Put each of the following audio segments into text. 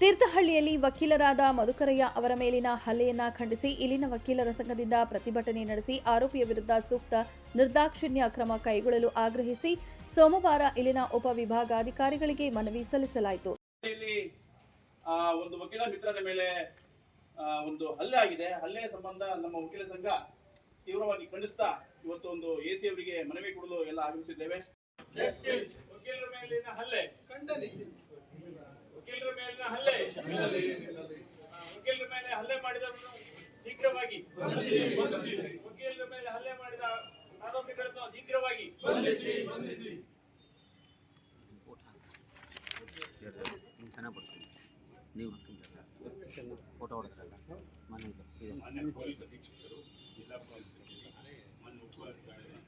ತೀರ್ಥಹಳ್ಳಿಯಲ್ಲಿ ವಕೀಲರಾದ ಮಧುಕರಯ್ಯ ಅವರ ಮೇಲಿನ ಹಲ್ಲೆಯನ್ನ ಖಂಡಿಸಿ ಇಲ್ಲಿನ ವಕೀಲರ ಸಂಘದಿಂದ ಪ್ರತಿಭಟನೆ ನಡೆಸಿ ಆರೋಪಿಯ ವಿರುದ್ಧ ಸೂಕ್ತ ನಿರ್ದಾಕ್ಷಿಣ್ಯ ಕ್ರಮ ಕೈಗೊಳ್ಳಲು ಆಗ್ರಹಿಸಿ ಸೋಮವಾರ ಇಲ್ಲಿನ ಉಪವಿಭಾಗಾಧಿಕಾರಿಗಳಿಗೆ ಮನವಿ ಸಲ್ಲಿಸಲಾಯಿತು. ಇಲ್ಲಿ ಒಂದು ವಕೀಲ ಮಿತ್ರರ ಮೇಲೆ ಒಂದು ಹಲ್ಲೆ ಆಗಿದೆ. ಹಲ್ಲೆ ಸಂಬಂಧ ನಮ್ಮ ವಕೀಲ ಸಂಘ ತೀವ್ರವಾಗಿ ಖಂಡಿಸ್ತಾ ಇವತ್ತು ಒಂದು ಎಸಿ ಅವರಿಗೆ ಮನವಿ ಕೊಡಲು ಎಲ್ಲ ಆಗಮಿಸಿದ್ದೇವೆ ವಕೀಲರ ಮೇಲಿನ ಹಲ್ಲೆ. ವಕೀಲರ ಮೇಲಿನ ಹಲ್ಲೆ ಆ, ವಕೀಲರ ಮೇಲೆ ಹಲ್ಲೆ ಮಾಡಿದವರನ್ನು ಶೀಘ್ರವಾಗಿ ವಕೀಲರ ಮೇಲೆ ಹಲ್ಲೆ ಮಾಡಿದ ಆರೋಪಿಗಳನ್ನು ಶೀಘ್ರವಾಗಿ ಬರ್ತೀನಿ ನೀವು ಫೋಟೋ ಹೊಡೆಸಲ್ಲ ಮನೆಗೆ ಇದೆ ಮಾನ್ಯ ಪೊಲೀಸ್ ಅಧೀಕ್ಷಕರು ಜಿಲ್ಲಾ ಪೊಲೀಸ್ ಮಾನ್ಯ ಉಪಾಧಿಕಾರಿಗಳು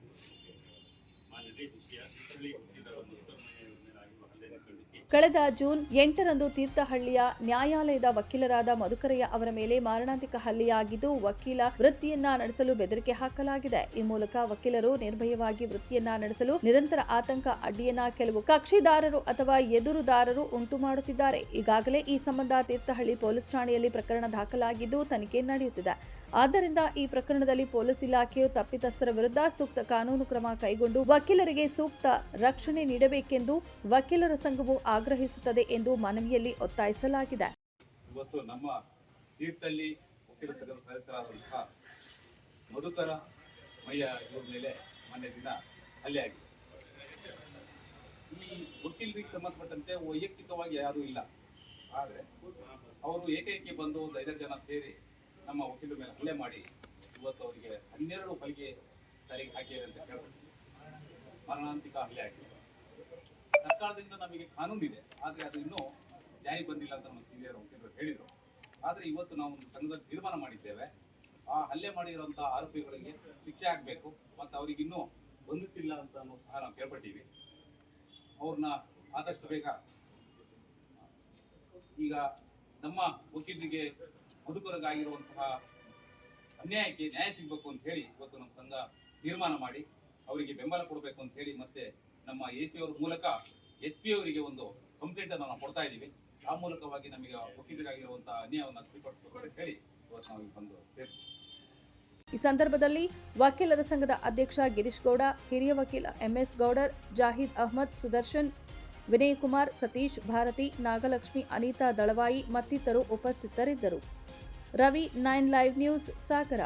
ಮಾನ್ಯ ಡಿಸಿಯ ತೀರ್ಥಹಳ್ಳಿ ವಕೀಲರ ಮುಖ್ಯಮಂತ್ರಿಯವರ ಮೇಲೆ ಆಗಿರುವ ಹಲ್ಲೆಯನ್ನು ಖಂಡಿಸಿ ಕಳೆದ ಜೂನ್ ಎಂಟರಂದು ತೀರ್ಥಹಳ್ಳಿಯ ನ್ಯಾಯಾಲಯದ ವಕೀಲರಾದ ಮಧುಕರಯ್ಯ ಅವರ ಮೇಲೆ ಮಾರಣಾಂತಿಕ ಹಲ್ಲೆಯಾಗಿದ್ದು, ವಕೀಲ ವೃತ್ತಿಯನ್ನ ನಡೆಸಲು ಬೆದರಿಕೆ ಹಾಕಲಾಗಿದೆ. ಈ ಮೂಲಕ ವಕೀಲರು ನಿರ್ಭಯವಾಗಿ ವೃತ್ತಿಯನ್ನ ನಡೆಸಲು ನಿರಂತರ ಆತಂಕ ಅಡ್ಡಿಯನ್ನ ಕೆಲವು ಕಕ್ಷಿದಾರರು ಅಥವಾ ಎದುರುದಾರರು ಉಂಟು ಮಾಡುತ್ತಿದ್ದಾರೆ. ಈಗಾಗಲೇ ಈ ಸಂಬಂಧ ತೀರ್ಥಹಳ್ಳಿ ಪೊಲೀಸ್ ಠಾಣೆಯಲ್ಲಿ ಪ್ರಕರಣ ದಾಖಲಾಗಿದ್ದು, ತನಿಖೆ ನಡೆಯುತ್ತಿದೆ. ಆದ್ದರಿಂದ ಈ ಪ್ರಕರಣದಲ್ಲಿ ಪೊಲೀಸ್ ಇಲಾಖೆಯು ತಪ್ಪಿತಸ್ಥರ ವಿರುದ್ಧ ಸೂಕ್ತ ಕಾನೂನು ಕ್ರಮ ಕೈಗೊಂಡು ವಕೀಲರಿಗೆ ಸೂಕ್ತ ರಕ್ಷಣೆ ನೀಡಬೇಕೆಂದು ವಕೀಲರ ಸಂಘವು ಆಗ್ರಹಿಸುತ್ತದೆ ಎಂದು ಮನವಿಯಲ್ಲಿ ಒತ್ತಾಯಿಸಲಾಗಿದೆ. ಇವತ್ತು ನಮ್ಮ ತೀರ್ಥಹಳ್ಳಿ ವಕೀಲ ಸಂಘದ ಸದಸ್ಯರಾದಂತಹ ಮಧುಕರ ಮಯ್ಯ ಇವ್ರ ಮೇಲೆ ಮೊನ್ನೆ ದಿನ ಹಲ್ಲೆ ಆಗಿದೆ. ಈ ವಕೀಲರಿಗೆ ಸಂಬಂಧಪಟ್ಟಂತೆ ವೈಯಕ್ತಿಕವಾಗಿ ಯಾರೂ ಇಲ್ಲ. ಆದರೆ ಅವರು ಏಕೈಕಿ ಬಂದು ಒಂದು ಐದಾರು ಜನ ಸೇರಿ ನಮ್ಮ ವಕೀಲರ ಮೇಲೆ ಹಲ್ಲೆ ಮಾಡಿ ಇವತ್ತು ಅವರಿಗೆ ಹನ್ನೆರಡು ಹೊಲಿಗೆ ತಲೆಗೆ ಹಾಕಿದೆ ಅಂತ ಕೇಳ್ಬಿಟ್ಟು ಮರಣಾಂತಿಕ ಹಲ್ಲೆ ಆಗಿದೆ. ಸರ್ಕಾರದಿಂದ ನಮಗೆ ಕಾನೂನಿದೆ, ಆದರೆ ಅದು ಇನ್ನೂ ಜಾರಿ ಬಂದಿಲ್ಲ ಅಂತ ನಮ್ಮ ಸೀನಿಯರ್ ವಕೀಲರು ಹೇಳಿದರು. ಆದರೆ ಇವತ್ತು ನಾವು ಒಂದು ಸಂಘದಲ್ಲಿ ತೀರ್ಮಾನ ಮಾಡಿದ್ದೇವೆ. ಆ ಹಲ್ಲೆ ಮಾಡಿರುವಂತಹ ಆರೋಪಿಗಳಿಗೆ ಶಿಕ್ಷೆ ಆಗಬೇಕು ಮತ್ತು ಅವರಿಗೆ ಇನ್ನೂ ಬಂಧಿಸಿಲ್ಲ ಅಂತ ಸಹ ನಾವು ಕೇಳ್ಪಟ್ಟಿವಿ. ಅವ್ರನ್ನ ಆದಷ್ಟು ಬೇಗ ಈಗ ನಮ್ಮ ವಕೀಲರಿಗೆ ಮುದುಕರಿಗಾಗಿರುವಂತಹ ಅನ್ಯಾಯಕ್ಕೆ ನ್ಯಾಯ ಸಿಗಬೇಕು ಅಂತ ಹೇಳಿ ಇವತ್ತು ನಮ್ಮ ಸಂಘ ತೀರ್ಮಾನ ಮಾಡಿ, ಅವರಿಗೆ ಬೆಂಬಲ ಕೊಡಬೇಕು ಅಂತ ಹೇಳಿ ಮತ್ತೆ ನಮ್ಮ ಎ ಸಿ ಅವ್ರ ಮೂಲಕ ಎಸ್ ಪಿ ಅವರಿಗೆ ಒಂದು ಕಂಪ್ಲೇಂಟ್ ಅನ್ನು ನಾವು ಕೊಡ್ತಾ ಇದೀವಿ ಆ ಮೂಲಕವಾಗಿ ನಮಗೆ ವಕೀಲರಿಗಾಗಿರುವಂತಹ ಅನ್ಯಾಯವನ್ನು ಸ್ವೀಕರಿಸಬೇಕು ಹೇಳಿ ಇವತ್ತು ನಾವು ಬಂದು ಈ ಸಂದರ್ಭದಲ್ಲಿ ವಕೀಲರ ಸಂಘದ ಅಧ್ಯಕ್ಷ ಗಿರೀಶ್ ಗೌಡ, ಹಿರಿಯ ವಕೀಲ ಎಂಎಸ್ ಗೌಡರ್, ಜಾಹಿದ್ ಅಹ್ಮದ್, ಸುದರ್ಶನ್, ವಿನಯ್ ಕುಮಾರ್, ಸತೀಶ್ ಭಾರತಿ, ನಾಗಲಕ್ಷ್ಮಿ, ಅನಿತಾ ದಳವಾಯಿ ಮತ್ತಿತರರು ಉಪಸ್ಥಿತರಿದ್ದರು. Ravi, nine live news, Sagara.